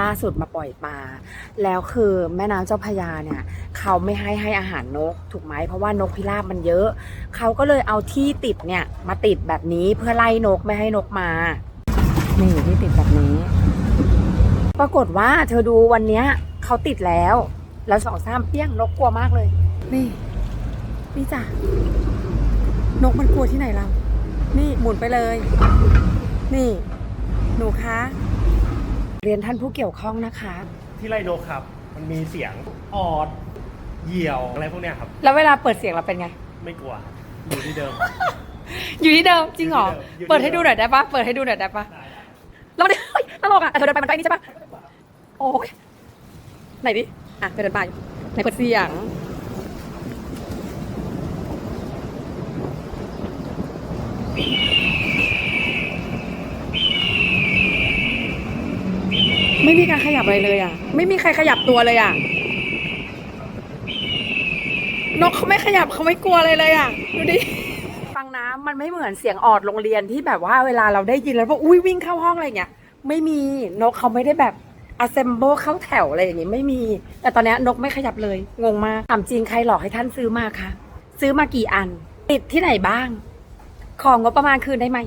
ล่าสุดมาปล่อยปลาแล้วคือแม่น้ำเจ้าพระยาเนี่ย เขาไม่ให้ให้อาหารนกถูกไหมเพราะว่านกพิราบมันเยอะ เขาก็เลยเอาที่ติดเนี่ยมาติดแบบนี้เพื่อไล่นกไม่ให้นกมา นี่ที่ติดแบบนี้ ปรากฏว่าเธอดูวันเนี้ยเขาติดแล้ว แล้วสองสามเปี้ยงนกกลัวมากเลย นี่ นี่จ้ะนกมันกลัวที่ไหนเรา นี่หมุนไปเลย นี่ หนูคะ เรียนท่านผู้เกี่ยวข้องนะคะ ที่ไล่นกครับ มันมีเสียงออด เหยี่ยวอะไรพวกเนี้ยครับ แล้วเวลาเปิดเสียงเราเป็นไง ไม่กลัวครับอยู่ที่เดิม อยู่ที่เดิมจริงเหรอ อยู่ที่เดิม เปิดให้ดูหน่อยได้ปะเปิดให้ดูหน่อยได้ปะแล้วมันเฮ้ยตลกอะอะเธอเดินไปมันใกล้นี่ใช่ปะโอ้ยไหนดิ อะเธอเดินไปไหนเปิดเสียง ไม่มีการขยับอะไรเลยอะ ไม่มีใครขยับตัวเลยอะ นกเขาไม่ขยับเขาไม่กลัวอะไรเลยอะ ดูดิ ฟังนะมันไม่เหมือนเสียงออดโรงเรียนที่แบบว่าเวลาเราได้ยินแล้วพวกอุ้ยวิ่งเข้าห้องอะไรเงี้ย ไม่มีนกเขาไม่ได้แบบ assemble เข้าแถวอะไรอย่างงี้ไม่มี แต่ตอนนี้นกไม่ขยับเลย งงมากถามจริงใครหลอกให้ท่านซื้อมาคะ ซื้อมากี่อัน ติดที่ไหนบ้าง ของงบประมาณคืนได้ไหม